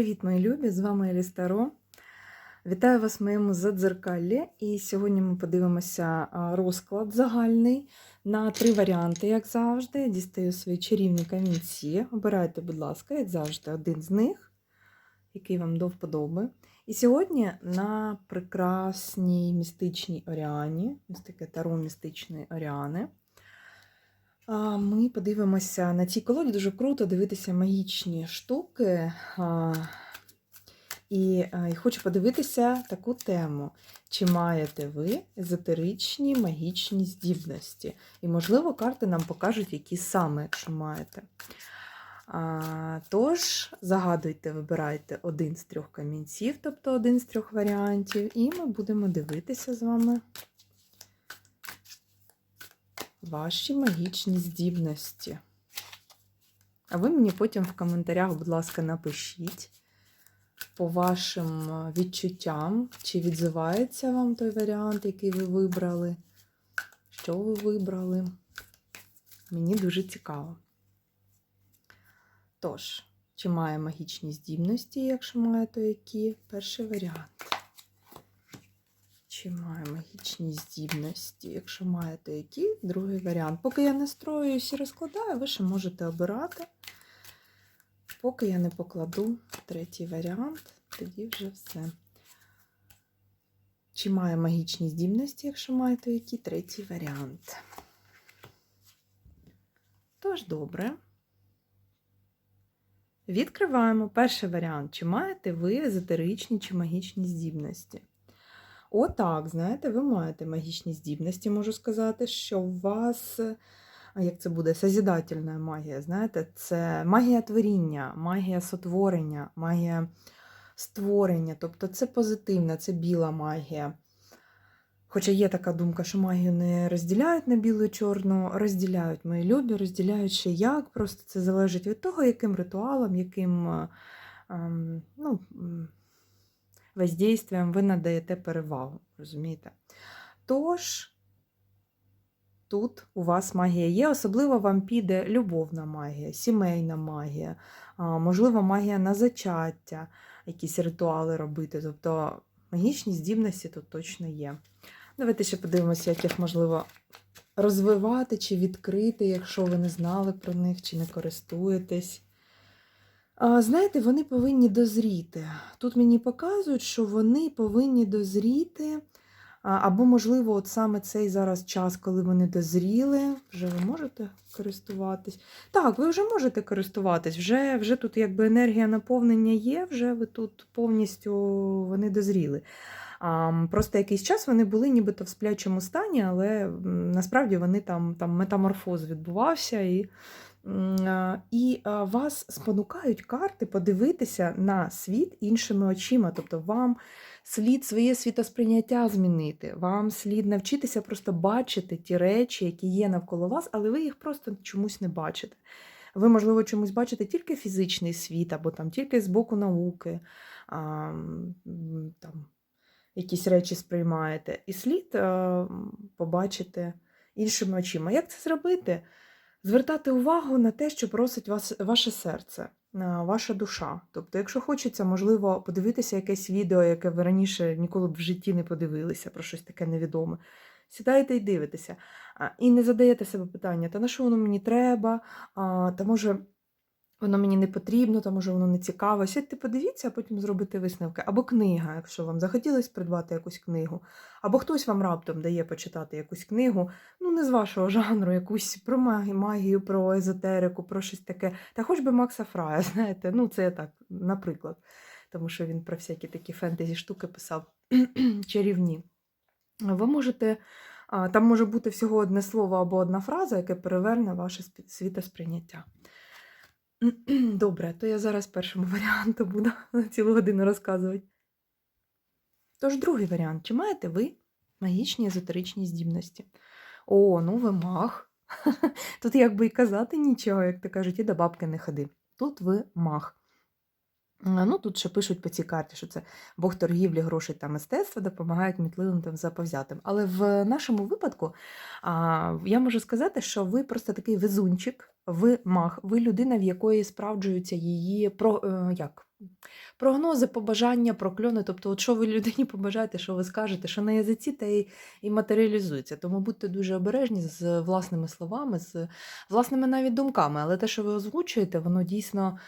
Привіт, мої любі! З вами Елі Старо. Вітаю вас в моєму задзеркаллі. І сьогодні ми подивимося розклад загальний на три варіанти, як завжди. Дістаю свої чарівні камінці. Обирайте, будь ласка, як завжди, один з них, який вам до вподоби. І сьогодні на прекрасній містичній Оріані, ось таке таро містичної Оріани. Ми подивимося на цій колоді. Дуже круто дивитися магічні штуки. І, хочу подивитися таку тему. Чи маєте ви езотеричні магічні здібності? І, можливо, карти нам покажуть, які саме, якщо маєте. Тож, загадуйте, вибирайте один з трьох камінців, тобто один з трьох варіантів, і ми будемо дивитися з вами ваші магічні здібності. А ви мені потім в коментарях, будь ласка, напишіть по вашим відчуттям, чи відзивається вам той варіант, який ви вибрали, що ви вибрали. Мені дуже цікаво. Тож, чи має магічні здібності, якщо має, то які? Перший варіант. Чи має магічні здібності? Якщо має, то які? Другий варіант. Поки я настроююсь і розкладаю, ви ще можете обирати. Поки я не покладу третій варіант, тоді вже все. Чи має магічні здібності, якщо має, то які? Третій варіант. Тож, добре. Відкриваємо перший варіант. Чи маєте ви езотеричні чи магічні здібності? Отак, знаєте, ви маєте магічні здібності, можу сказати, що у вас, а як це буде, созідательна магія, знаєте, це магія творіння, магія сотворення, магія створення, тобто це позитивна, це біла магія. Хоча є така думка, що магію не розділяють на білу і чорну, розділяють мої любі, розділяють ще як, просто це залежить від того, яким ритуалом, яким ем, ну, воздействием ви надаєте перевагу, розумієте? Тож, тут у вас магія є, особливо вам піде любовна магія, сімейна магія, можливо, магія на зачаття, якісь ритуали робити. Тобто магічні здібності тут точно є. Давайте ще подивимося, як їх можливо розвивати чи відкрити, якщо ви не знали про них, чи не користуєтесь. Знаєте, вони повинні дозріти. Тут мені показують, що вони повинні дозріти, або, можливо, от саме цей зараз час, коли вони дозріли, вже ви можете користуватись. Так, ви вже можете користуватись, вже вже тут якби енергія наповнення є, вже ви тут повністю вони дозріли. Просто якийсь час вони були нібито в сплячому стані, але насправді вони там, там метаморфоз відбувався. і і вас спонукають карти подивитися на світ іншими очима. Тобто вам слід своє світосприйняття змінити, вам слід навчитися просто бачити ті речі, які є навколо вас, але ви їх просто чомусь не бачите. Ви, можливо, чомусь бачите тільки фізичний світ, або там тільки з боку науки, а, там, якісь речі сприймаєте. І слід побачити іншими очима. Як це зробити? Звертати увагу на те, що просить вас ваше серце, ваша душа. Тобто, якщо хочеться, можливо, подивитися якесь відео, яке ви раніше ніколи б в житті не подивилися, про щось таке невідоме. Сідаєте і дивитеся. І не задаєте себе питання, та на що воно мені треба, та може воно мені не потрібно, тому що воно не цікаво. Сядьте, подивіться, а потім зробите висновки. Або книга, якщо вам захотілося придбати якусь книгу, або хтось вам раптом дає почитати якусь книгу, ну не з вашого жанру, якусь про магію, про езотерику, про щось таке. Та хоч би Макса Фрая, знаєте, ну це так, наприклад, тому що він про всякі такі фентезі штуки писав чарівні. Ви можете. Там може бути всього одне слово або одна фраза, яке переверне ваше світосприйняття. Добре, то я зараз першому варіанту буду цілу годину розказувати. Тож, другий варіант. Чи маєте ви магічні езотеричні здібності? О, ну ви маг. Тут якби і казати нічого, як то кажуть, і до бабки не ходи. Тут ви маг. А, Ну, тут ще пишуть по цій карті, що це Бог торгівлі, грошей та мистецтва допомагають мітливим та заповзятим. Але в нашому випадку а, я можу сказати, що ви просто такий везунчик, ви маг, ви людина, в якої справджуються її про, е, як? прогнози, побажання, прокльони. Тобто, от що ви людині побажаєте, що ви скажете, що на язиці те і, і матеріалізується. Тому будьте дуже обережні з власними словами, з власними навіть думками. Але те, що ви озвучуєте, воно дійсно.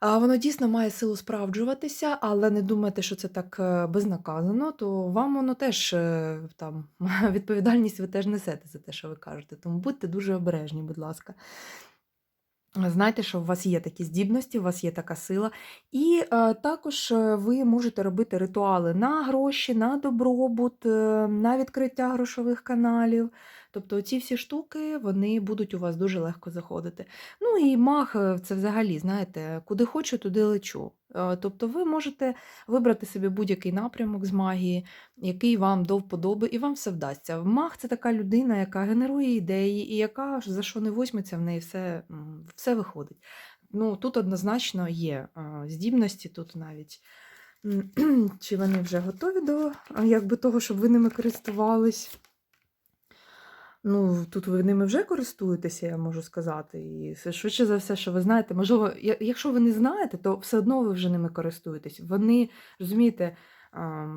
Воно дійсно має силу справджуватися, але не думайте, що це так е, безнаказано, то вам воно теж е, там відповідальність ви теж несете за те, що ви кажете. Тому будьте дуже обережні, будь ласка. Знайте, що у вас є такі здібності, у вас є така сила. І е, також е, ви можете робити ритуали на гроші, на добробут, на відкриття грошових каналів. Тобто ці всі штуки вони будуть у вас дуже легко заходити. Ну і маг е, це взагалі, знаєте, куди хочу, туди лечу. Е, Тобто ви можете вибрати собі будь-який напрямок з магії, який вам до вподоби, і вам все вдасться. Маг це така людина, яка генерує ідеї, і яка за що не возьметься, в неї все, все виходить. Ну, тут однозначно є здібності, тут навіть чи вони вже готові до якби, того, щоб ви ними користувались. Ну, тут ви ними вже користуєтеся, я можу сказати. І швидше за все, що ви знаєте, можливо, якщо ви не знаєте, то все одно ви вже ними користуєтесь. Вони, розумієте,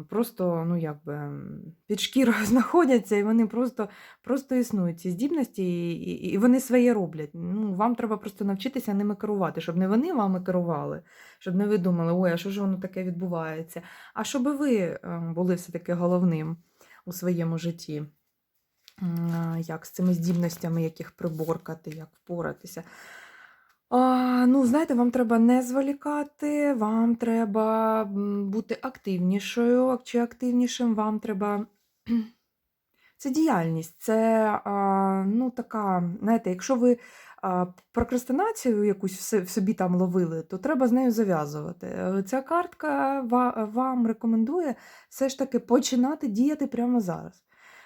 просто ну, якби, під шкірою знаходяться, і вони просто, просто існують ці здібності, і, і, вони своє роблять. Ну, вам треба просто навчитися ними керувати, щоб не вони вами керували, щоб не ви думали, ой, а що ж воно таке відбувається, а щоб ви ем, були все-таки головним у своєму житті. Як з цими здібностями, як їх приборкати, як впоратися. А, ну, знаєте, вам треба не зволікати, вам треба бути активнішою чи активнішим, вам треба. Це діяльність, це а, ну, така, знаєте, якщо ви а, прокрастинацію якусь в собі там ловили, то треба з нею зав'язувати. Е, Ця картка вам рекомендує все ж таки починати діяти прямо зараз.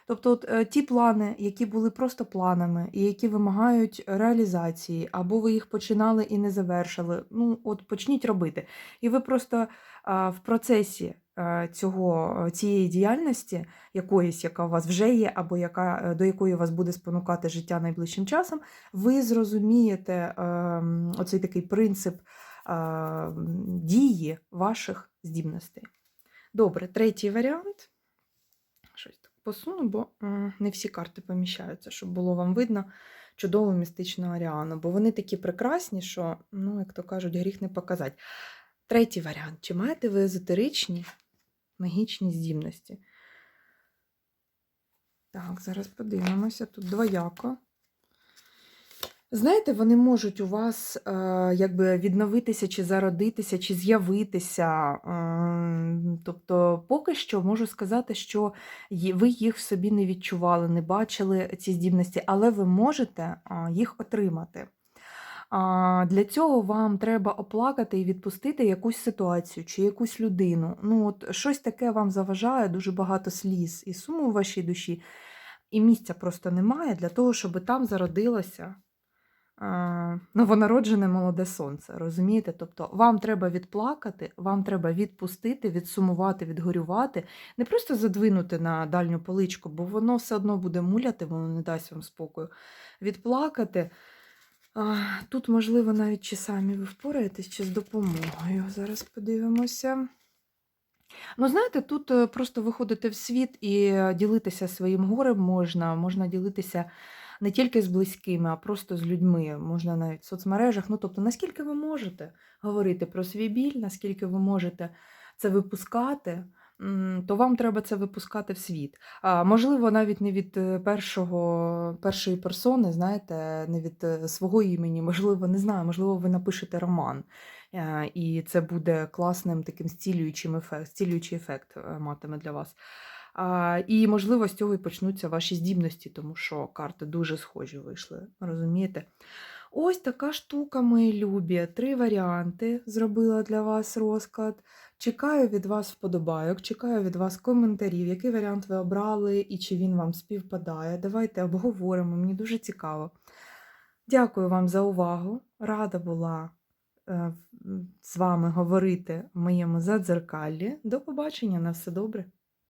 Тобто, от, е, ті плани, які були просто планами, і які вимагають реалізації, або ви їх починали і не завершили, ну от почніть робити. І ви просто а, в процесі е, цього, е, цієї діяльності, якоїсь, яка у вас вже є, або яка, до якої вас буде спонукати життя найближчим часом, ви зрозумієте ем, оцей такий принцип дії ваших здібностей. Добре, третій варіант. Посуну, бо не всі карти поміщаються, щоб було вам видно чудову містичну Аріану. Бо вони такі прекрасні, що, ну, як то кажуть, гріх не показати. Третій варіант. Чи маєте ви езотеричні магічні здібності? Так, зараз подивимося. Тут двояко. Знаєте, вони можуть у вас е, якби відновитися, чи зародитися, чи з'явитися. Ем, Тобто, поки що можу сказати, що ви їх в собі не відчували, не бачили ці здібності, але ви можете їх отримати. Для цього вам треба оплакати і відпустити якусь ситуацію чи якусь людину. Ну, от щось таке вам заважає, дуже багато сліз і суму в вашій душі, і місця просто немає для того, щоб там зародилося новонароджене молоде сонце. Розумієте? Тобто вам треба відплакати, вам треба відпустити, відсумувати, відгорювати, не просто задвинути на дальню поличку, бо воно все одно буде муляти, воно не дасть вам спокою. Відплакати. Тут, можливо, навіть чи самі ви впораєтесь, чи з допомогою. Зараз подивимося. Ну, знаєте, тут е, просто виходити в світ і е, ділитися своїм горем можна. Можна ділитися не тільки з близькими, а просто з людьми. Можна навіть в соцмережах. Ну, тобто, наскільки ви можете говорити про свій біль, наскільки ви можете це випускати, то вам треба це випускати в світ. А, можливо, навіть не від е, першого, першої персони, знаєте, не від е, свого імені, можливо, не знаю, можливо, ви напишете роман. І це буде класним таким зцілюючим ефект, зцілюючий ефект е, матиме для вас. А, І, можливо, з цього і почнуться ваші здібності, тому що карти дуже схожі вийшли. Розумієте? Ось така штука, мої любі. Три варіанти зробила для вас розклад. Чекаю від вас вподобайок, чекаю від вас коментарів, який варіант ви обрали і чи він вам співпадає. Давайте обговоримо, мені дуже цікаво. Дякую вам за увагу. Рада була е, з вами говорити в моєму задзеркаллі. До побачення, на все добре.